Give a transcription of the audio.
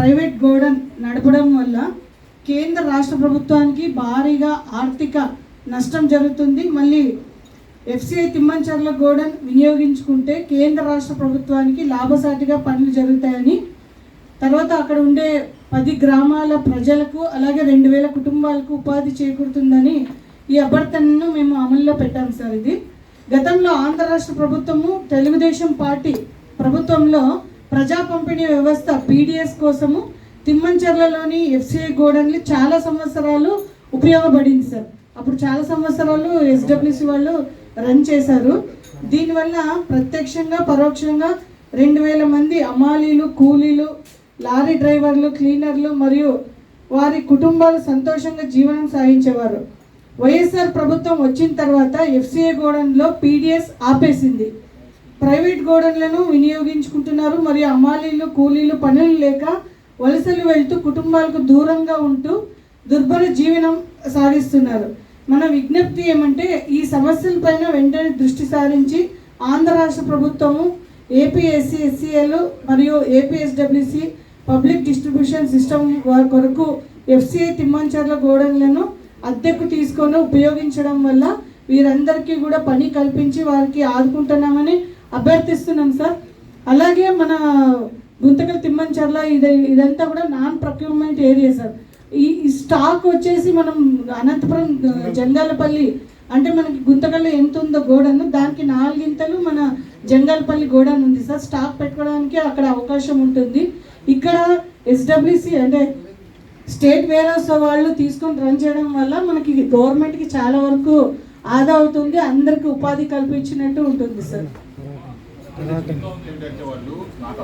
Private godown నడపడం వల్ల కేంద్ర రాష్ట్ర ప్రభుత్వానికి భారీగా ఆర్థిక నష్టం జరుగుతుంది. మళ్ళీ ఎఫ్సిఐ తిమ్మంచర్ల గోడన్ వినియోగించుకుంటే కేంద్ర రాష్ట్ర ప్రభుత్వానికి లాభసాటిగా పనులు జరుగుతాయని తర్వాత అక్కడ ఉండే పది గ్రామాల ప్రజలకు అలాగే రెండు వేల కుటుంబాలకు ఉపాధి చేకూరుతుందని ఈ అభ్యర్థనను మేము అమల్లో పెట్టాం సార్ ఇది. గతంలో ఆంధ్ర రాష్ట్ర ప్రభుత్వము తెలుగుదేశం పార్టీ ప్రభుత్వంలో ప్రజా పంపిణీ వ్యవస్థ పీడిఎస్ కోసము తిమ్మంచర్లలోని ఎఫ్సిఐ గోడన్లు చాలా సంవత్సరాలు ఉపయోగపడింది సార్. అప్పుడు చాలా సంవత్సరాలు ఎస్డబ్ల్యూసి వాళ్ళు రన్ చేశారు. దీనివల్ల ప్రత్యక్షంగా పరోక్షంగా రెండు వేల మంది అమాలీలు కూలీలు లారీ డ్రైవర్లు క్లీనర్లు మరియు వారి కుటుంబాలు సంతోషంగా జీవనం సాగించేవారు. వైఎస్ఆర్ ప్రభుత్వం వచ్చిన తర్వాత ఎఫ్సిఏ గోడన్లో పీడిఎస్ ఆపేసింది. ప్రైవేట్ గోడన్లను వినియోగించుకుంటున్నారు. మరియు అమాలీలు కూలీలు పనులు లేక వలసలు వెళ్తూ కుటుంబాలకు దూరంగా ఉంటూ దుర్భర జీవనం సాగిస్తున్నారు. మన విజ్ఞప్తి ఏమంటే ఈ సమస్యలపైన వెంటనే దృష్టి సారించి ఆంధ్ర రాష్ట్ర ప్రభుత్వము ఏపీఎస్సీ ఎస్సీఎల్ మరియు ఏపీఎస్డబ్ల్యూసి పబ్లిక్ డిస్ట్రిబ్యూషన్ సిస్టమ్ వారి కొరకు ఎఫ్సిఐ తిమ్మంచర్ల గోడన్లను అద్దెకు తీసుకొని ఉపయోగించడం వల్ల వీరందరికీ కూడా పని కల్పించి వారికి ఆదుకుంటున్నామని అభ్యర్థిస్తున్నాం సార్. అలాగే మన గుంతకల్ తిమ్మంచర్ల ఇది ఇదంతా కూడా నాన్ ప్రొక్యూర్మెంట్ ఏరియా సార్. ఈ స్టాక్ వచ్చేసి మనం అనంతపురం జంగాలపల్లి అంటే మనకి గుంతకల్లో ఎంత ఉందో గోడను దానికి నాలుగింతలు మన జంగాలపల్లి గోడను ఉంది సార్. స్టాక్ పెట్టుకోవడానికి అక్కడ అవకాశం ఉంటుంది. ఇక్కడ ఎస్డబ్ల్యూసి అంటే స్టేట్ వేరస్ వాళ్ళు తీసుకొని రన్ చేయడం వల్ల మనకి గవర్నమెంట్కి చాలా వరకు ఆదా అవుతుంది. అందరికి ఉపాధి కల్పించినట్టు ఉంటుంది సార్. వాళ్ళు నాకు